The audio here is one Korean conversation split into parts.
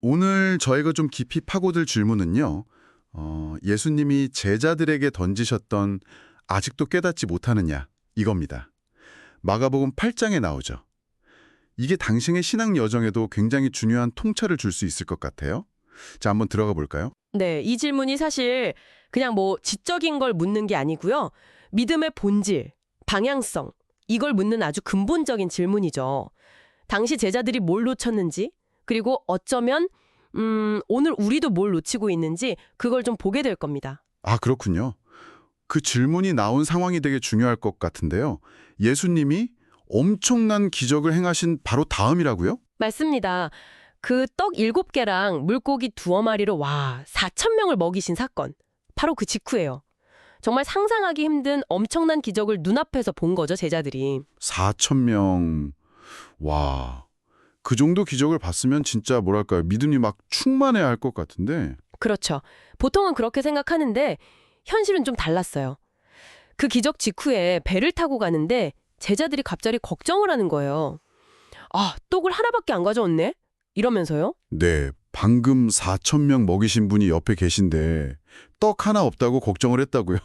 오늘 저희가 좀 깊이 파고들 질문은요. 어, 예수님이 제자들에게 던지셨던 아직도 깨닫지 못하느냐 이겁니다. 마가복음 8장에 나오죠. 이게 당신의 신앙 여정에도 굉장히 중요한 통찰을 줄 수 있을 것 같아요. 자, 한번 들어가 볼까요? 네, 이 질문이 사실 그냥 뭐 지적인 걸 묻는 게 아니고요. 믿음의 본질, 방향성, 이걸 묻는 아주 근본적인 질문이죠. 당시 제자들이 뭘 놓쳤는지, 그리고 어쩌면 음, 오늘 우리도 뭘 놓치고 있는지 그걸 좀 보게 될 겁니다. 아, 그렇군요. 그 질문이 나온 상황이 되게 중요할 것 같은데요. 예수님이 엄청난 기적을 행하신 바로 다음이라고요? 맞습니다. 그 떡 일곱 개랑 물고기 두어 마리로 와, 4천 명을 먹이신 사건. 바로 그 직후예요. 정말 상상하기 힘든 엄청난 기적을 눈앞에서 본 거죠, 제자들이. 4천 명. 와. 그 정도 기적을 봤으면 진짜 뭐랄까요. 믿음이 막 충만해야 할 것 같은데. 그렇죠. 보통은 그렇게 생각하는데 현실은 좀 달랐어요. 그 기적 직후에 배를 타고 가는데 제자들이 갑자기 걱정을 하는 거예요. 아, 떡을 하나밖에 안 가져왔네? 이러면서요. 네. 방금 4천 명 먹이신 분이 옆에 계신데 떡 하나 없다고 걱정을 했다고요.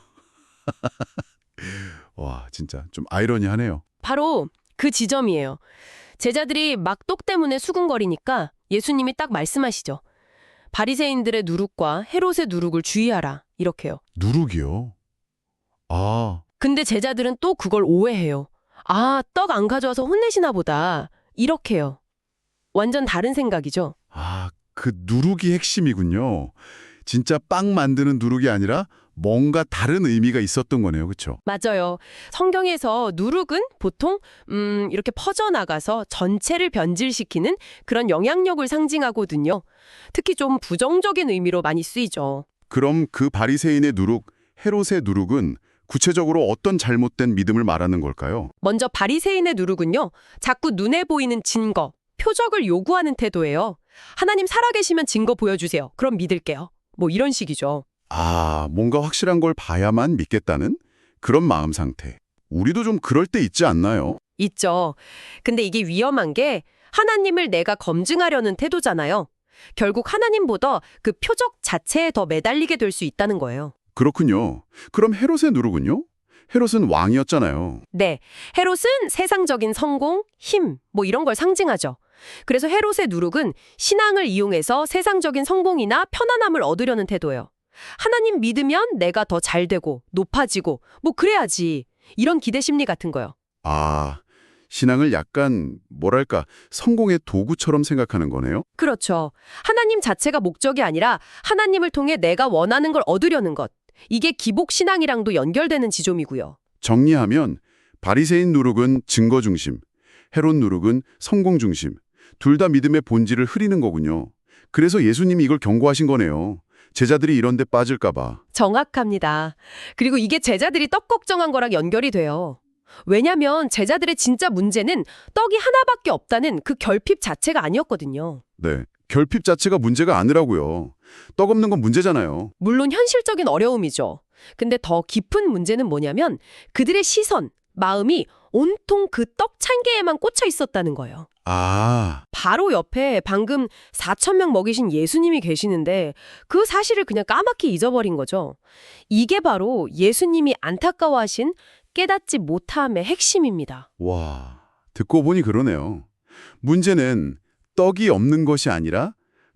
와, 진짜 좀 아이러니하네요. 바로 그 지점이에요. 제자들이 막떡 때문에 수군거리니까 예수님이 딱 말씀하시죠. 바리새인들의 누룩과 헤롯의 누룩을 주의하라. 이렇게요. 누룩이요. 아, 근데 제자들은 또 그걸 오해해요. 아, 떡 안 가져와서 혼내시나 보다. 이렇게요. 완전 다른 생각이죠. 아, 그 누룩이 핵심이군요. 진짜 빵 만드는 누룩이 아니라 뭔가 다른 의미가 있었던 거네요. 그렇죠? 맞아요. 성경에서 누룩은 보통 음, 이렇게 퍼져나가서 전체를 변질시키는 그런 영향력을 상징하거든요. 특히 좀 부정적인 의미로 많이 쓰이죠. 그럼 그 바리새인의 누룩, 헤롯의 누룩은 구체적으로 어떤 잘못된 믿음을 말하는 걸까요? 먼저 바리새인의 누룩은요. 자꾸 눈에 보이는 증거, 표적을 요구하는 태도예요. 하나님 살아계시면 증거 보여주세요. 그럼 믿을게요. 뭐 이런 식이죠. 아, 뭔가 확실한 걸 봐야만 믿겠다는 그런 마음 상태. 우리도 좀 그럴 때 있지 않나요? 있죠. 근데 이게 위험한 게 하나님을 내가 검증하려는 태도잖아요. 결국 하나님보다 그 표적 자체에 더 매달리게 될 수 있다는 거예요. 그렇군요. 그럼 헤롯의 누룩은요? 헤롯은 왕이었잖아요. 네. 헤롯은 세상적인 성공, 힘, 뭐 이런 걸 상징하죠. 그래서 헤롯의 누룩은 신앙을 이용해서 세상적인 성공이나 편안함을 얻으려는 태도예요. 하나님 믿으면 내가 더 잘 되고 높아지고 뭐 그래야지. 이런 기대 심리 같은 거요. 아, 신앙을 약간 뭐랄까 성공의 도구처럼 생각하는 거네요. 그렇죠. 하나님 자체가 목적이 아니라 하나님을 통해 내가 원하는 걸 얻으려는 것. 이게 기복 신앙이랑도 연결되는 지점이고요. 정리하면 바리새인 누룩은 증거 중심, 헤롯 누룩은 성공 중심. 둘 다 믿음의 본질을 흐리는 거군요. 그래서 예수님이 이걸 경고하신 거네요. 제자들이 이런 데 빠질까 봐. 정확합니다. 그리고 이게 제자들이 떡 걱정한 거랑 연결이 돼요. 왜냐면 제자들의 진짜 문제는 떡이 하나밖에 없다는 그 결핍 자체가 아니었거든요. 네. 결핍 자체가 문제가 아니라고요. 떡 없는 건 문제잖아요. 물론 현실적인 어려움이죠. 근데 더 깊은 문제는 뭐냐면 그들의 시선, 마음이 온통 그 떡 찬개에만 꽂혀 있었다는 거예요. 아, 바로 옆에 방금 4천 명 먹이신 예수님이 계시는데 그 사실을 그냥 까맣게 잊어버린 거죠. 이게 바로 예수님이 안타까워하신 깨닫지 못함의 핵심입니다. 와. 듣고 보니 그러네요. 문제는 떡이 없는 것이 아니라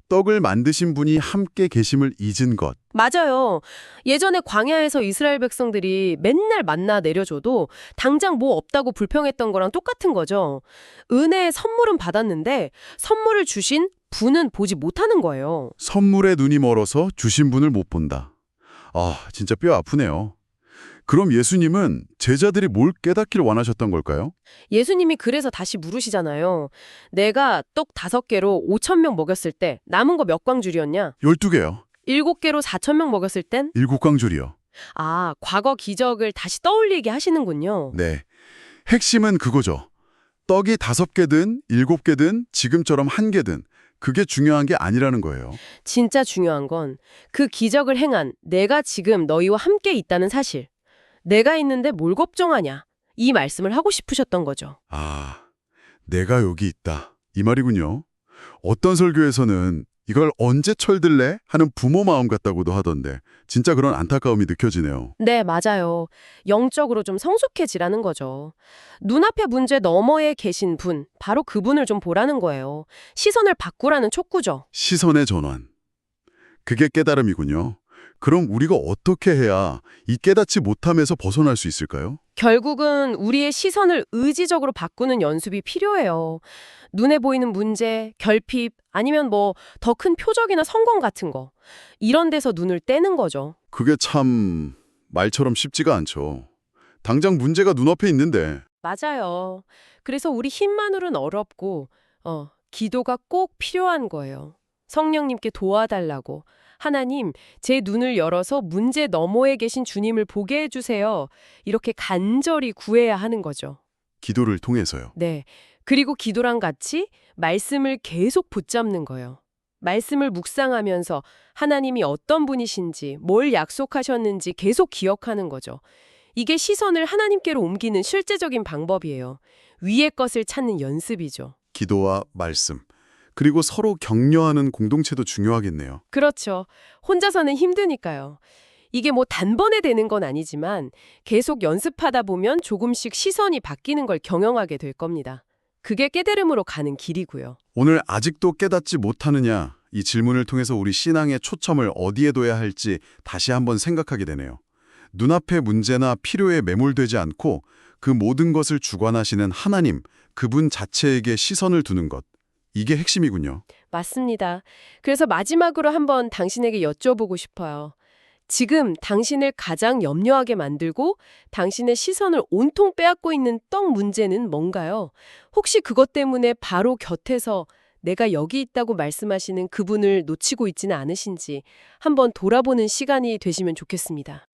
떡을 만드신 분이 함께 계심을 잊은 것. 맞아요. 예전에 광야에서 이스라엘 백성들이 맨날 만나 내려줘도 당장 뭐 없다고 불평했던 거랑 똑같은 거죠. 은혜의 선물은 받았는데 선물을 주신 분은 보지 못하는 거예요. 선물에 눈이 멀어서 주신 분을 못 본다. 아, 진짜 뼈 아프네요. 그럼 예수님은 제자들이 뭘 깨닫기를 원하셨던 걸까요? 예수님이 그래서 다시 물으시잖아요. 내가 떡 다섯 개로 5천 명 먹였을 때 남은 거 몇 광줄이었냐? 12개요. 일곱 개로 4천 명 먹였을 땐? 일곱 광줄이요. 아, 과거 기적을 다시 떠올리게 하시는군요. 네. 핵심은 그거죠. 떡이 다섯 개든 일곱 개든 지금처럼 한 개든 그게 중요한 게 아니라는 거예요. 진짜 중요한 건 그 기적을 행한 내가 지금 너희와 함께 있다는 사실. 내가 있는데 뭘 걱정하냐. 이 말씀을 하고 싶으셨던 거죠. 아, 내가 여기 있다. 이 말이군요. 어떤 설교에서는 이걸 언제 철들래? 하는 부모 마음 같다고도 하던데 진짜 그런 안타까움이 느껴지네요. 네, 맞아요. 영적으로 좀 성숙해지라는 거죠. 눈앞의 문제 너머에 계신 분, 바로 그분을 좀 보라는 거예요. 시선을 바꾸라는 촉구죠. 시선의 전환. 그게 깨달음이군요. 그럼 우리가 어떻게 해야 이 깨닫지 못함에서 벗어날 수 있을까요? 결국은 우리의 시선을 의지적으로 바꾸는 연습이 필요해요. 눈에 보이는 문제, 결핍, 아니면 뭐 더 큰 표적이나 성공 같은 거. 이런 데서 눈을 떼는 거죠. 그게 참 말처럼 쉽지가 않죠. 당장 문제가 눈앞에 있는데 맞아요. 그래서 우리 힘만으로는 어렵고, 어, 기도가 꼭 필요한 거예요. 성령님께 도와달라고. 하나님, 제 눈을 열어서 문제 너머에 계신 주님을 보게 해주세요. 이렇게 간절히 구해야 하는 거죠. 기도를 통해서요. 네. 그리고 기도랑 같이 말씀을 계속 붙잡는 거예요. 말씀을 묵상하면서 하나님이 어떤 분이신지, 뭘 약속하셨는지 계속 기억하는 거죠. 이게 시선을 하나님께로 옮기는 실제적인 방법이에요. 위의 것을 찾는 연습이죠. 기도와 말씀. 그리고 서로 격려하는 공동체도 중요하겠네요. 그렇죠. 혼자서는 힘드니까요. 이게 뭐 단번에 되는 건 아니지만 계속 연습하다 보면 조금씩 시선이 바뀌는 걸 경영하게 될 겁니다. 그게 깨달음으로 가는 길이고요. 오늘 아직도 깨닫지 못하느냐 이 질문을 통해서 우리 신앙의 초점을 어디에 둬야 할지 다시 한번 생각하게 되네요. 눈앞의 문제나 필요에 매몰되지 않고 그 모든 것을 주관하시는 하나님, 그분 자체에게 시선을 두는 것. 이게 핵심이군요. 맞습니다. 그래서 마지막으로 한번 당신에게 여쭤보고 싶어요. 지금 당신을 가장 염려하게 만들고 당신의 시선을 온통 빼앗고 있는 떡 문제는 뭔가요? 혹시 그것 때문에 바로 곁에서 내가 여기 있다고 말씀하시는 그분을 놓치고 있지는 않으신지 한번 돌아보는 시간이 되시면 좋겠습니다.